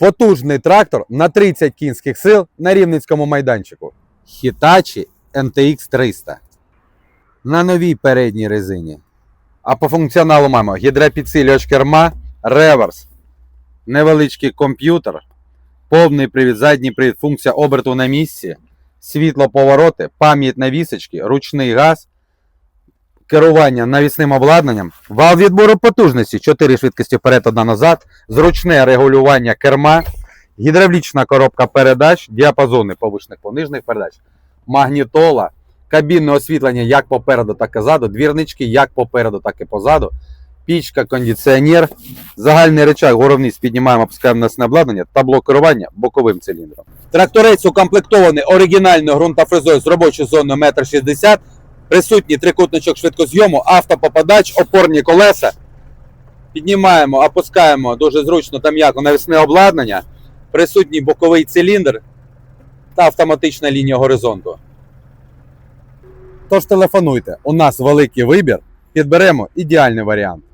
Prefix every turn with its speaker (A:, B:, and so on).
A: Потужний трактор на 30 кінських сил на рівненському майданчику. Hitachi NTX 300. На новій передній резині. А по функціоналу маємо гідропідсилювач керма, реверс, невеличкий комп'ютер, повний привід, задній привід, функція оберту на місці, світлоповороти, пам'ять навісочки, ручний газ, керування навісним обладнанням, вал відбору потужності, 4 швидкості вперед, одна назад, зручне регулювання керма, гідравлічна коробка передач, діапазони повишних понижних передач, магнітола, кабінне освітлення як попереду, так і ззаду, двірнички як попереду, так і позаду, пічка, кондиціонер, загальний речах горовниз піднімаємо, опускаємо на обладнання, табло керування боковим циліндром. Тракторець укомплектований оригінальною ґрунтофрезою з робочою зоною 1,60 м, присутній трикутничок швидкозйому, автопопадач, опорні колеса. Піднімаємо, опускаємо дуже зручно та м'яко навісне обладнання, присутній боковий циліндр та автоматична лінія горизонту. Тож телефонуйте, у нас великий вибір, підберемо ідеальний варіант.